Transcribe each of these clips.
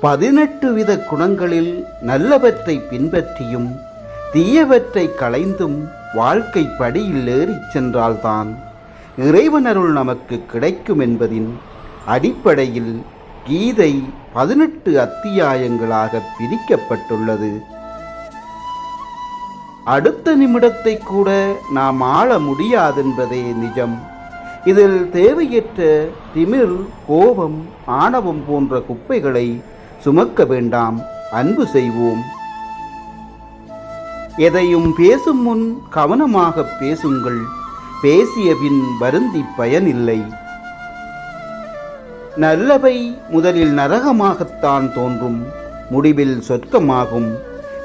பதினெட்டு வித குணங்களில் நல்லவற்றை பின்பற்றியும் தீயவற்றை களைந்தும் வாழ்க்கை படியில் ஏறிச் சென்றால்தான் இறைவனருள் நமக்கு கிடைக்கும் என்பதின் அடிப்படையில் கீதை பதினெட்டு அத்தியாயங்களாக பிரிக்கப்பட்டுள்ளது. அடுத்த நிமிடத்தை கூட நாம் ஆள முடியாதென்பதே நிஜம். இதில் தேவையற்ற திமிர் கோபம் ஆணவம் போன்ற குப்பைகளை சுமக்க வேண்டாம் அன்பு செய்வோம். எதையும் பேசும் முன் கவனமாக பேசுங்கள் பேசிய பின் வருந்தி பயனில்லை. நல்லவை முதலில் நரகமாகத்தான் தோன்றும் முடிவில் சொர்க்கமாகும்.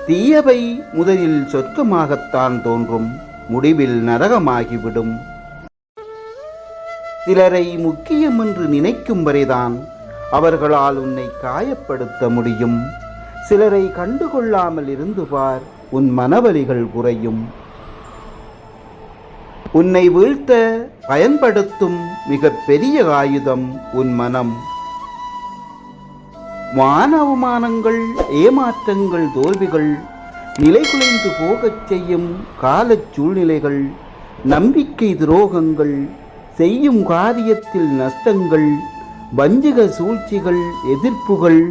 தீயவை முதலில் சொர்க்கமாகத்தான் தோன்றும் முடிவில் நரகமாகிவிடும். சிலரை முக்கியம் என்று நினைக்கும் வரைதான் அவர்களால் உன்னை காயப்படுத்த முடியும். சிலரை கண்டுகொள்ளாமல் இருந்து பார் உன் மனவலிகள் குறையும். உன்னை வீழ்த்த பயன்படுத்தும் மிக பெரிய ஆயுதம் உன் மனம். மான அவமானங்கள் ஏமாற்றங்கள் தோல்விகள் நிலைகுலைந்து போகச் செய்யும் காலச் சூழ்நிலைகள் நம்பிக்கை துரோகங்கள் செய்யும் காரியத்தில் நஷ்டங்கள் வஞ்சக சூழ்ச்சிகள் எதிர்ப்புகள்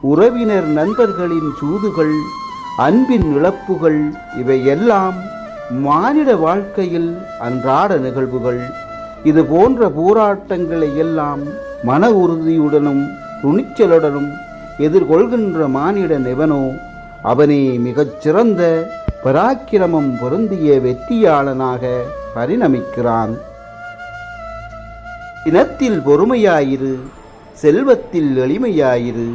உறவினர் நண்பர்களின் சூதுகள் அன்பின் இழப்புகள் இவையெல்லாம் மானிட வாழ்க்கையில் அன்றாட நிகழ்வுகள். இது போன்ற போராட்டங்களை எல்லாம் மன உறுதியுடனும் துணிச்சலுடனும் எதிர்கொள்கின்ற மானிடன் எவனோ அவனே மிகச் சிறந்த பராக்கிரமம் பொருந்திய வெற்றியாளனாக பரிணமிக்கிறான். இனத்தில் பொறுமையாயிரு செல்வத்தில் எளிமையாயிரு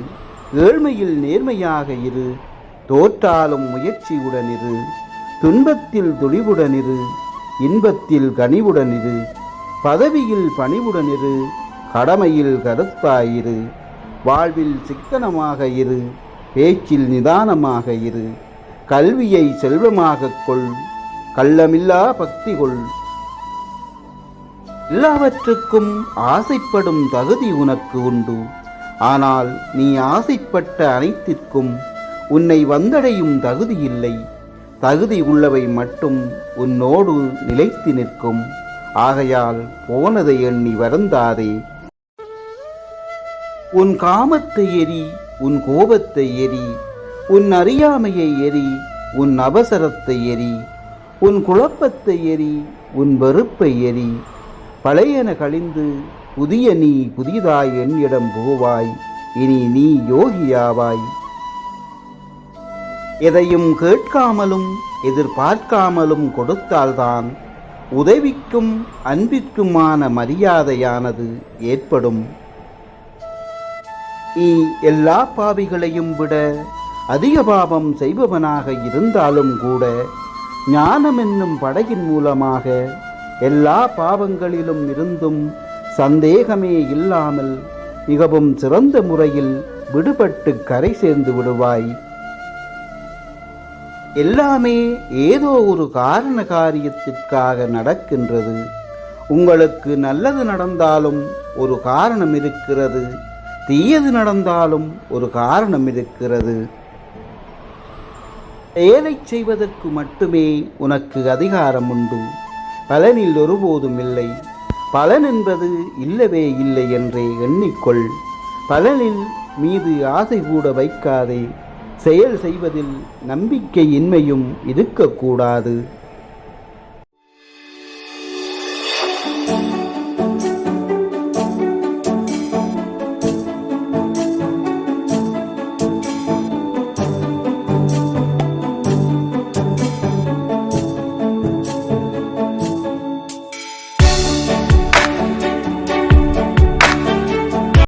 ஏழ்மையில் நேர்மையாக இரு தோற்றாலும் முயற்சியுடன் இரு துன்பத்தில் துணிவுடன் இரு இன்பத்தில் கனிவுடன் இரு பதவியில் பணிவுடன் இரு கடமையில் கருத்தாயிரு வாழ்வில் சிக்கனமாக இரு பேச்சில் நிதானமாக இரு கல்வியை செல்வமாகக் கொள் கள்ளமில்லா பக்தி கொள். எல்லாவற்றுக்கும் ஆசைப்படும் தகுதி உனக்கு உண்டு. ஆனால் நீ ஆசைப்பட்ட அனைத்திற்கும் உன்னை வந்தடையும் தகுதி இல்லை. தகுதி உள்ளவை மட்டும் உன்னோடு நிலைத்து நிற்கும். ஆகையால் போனதை எண்ணி வருந்தாதே. உன் காமத்தை எரி உன் கோபத்தை எரி உன் அறியாமையை எரி உன் அவசரத்தை எரி உன் குழப்பத்தை எரி உன் வெறுப்பை எரி பழையன கழிந்து புதிய நீ புதிதாய் என்னிடம் போவாய். இனி நீ யோகியாவாய். எதையும் கேட்காமலும் எதிர்பார்க்காமலும் கொடுத்தால்தான் உதவிக்கும் அன்பிற்குமான மரியாதையானது ஏற்படும். நீ எல்லா பாவிகளையும் விட அதிக பாவம் செய்பவனாக இருந்தாலும் கூட ஞானம் என்னும் படகின் மூலமாக எல்லா பாவங்களிலும் இருந்தும் சந்தேகமே இல்லாமல் மிகவும் சிறந்த முறையில் விடுபட்டு கரை சேர்ந்து விடுவாய். எல்லாமே ஏதோ ஒரு காரண காரியத்திற்காக நடக்கின்றது. உங்களுக்கு நல்லது நடந்தாலும் ஒரு காரணம் இருக்கிறது. தீயது நடந்தாலும் ஒரு காரணம் இருக்கிறது. வேலை செய்வதற்கு மட்டுமே உனக்கு அதிகாரம் உண்டு. பலனில் ஒருபோதும் இல்லை. பலன் என்பது இல்லவே இல்லை என்றே எண்ணிக்கொள். பலனில் மீது ஆசை கூட வைக்காதே. செயல் செய்வதில் நம்பிக்கையின்மையும் இருக்கக்கூடாது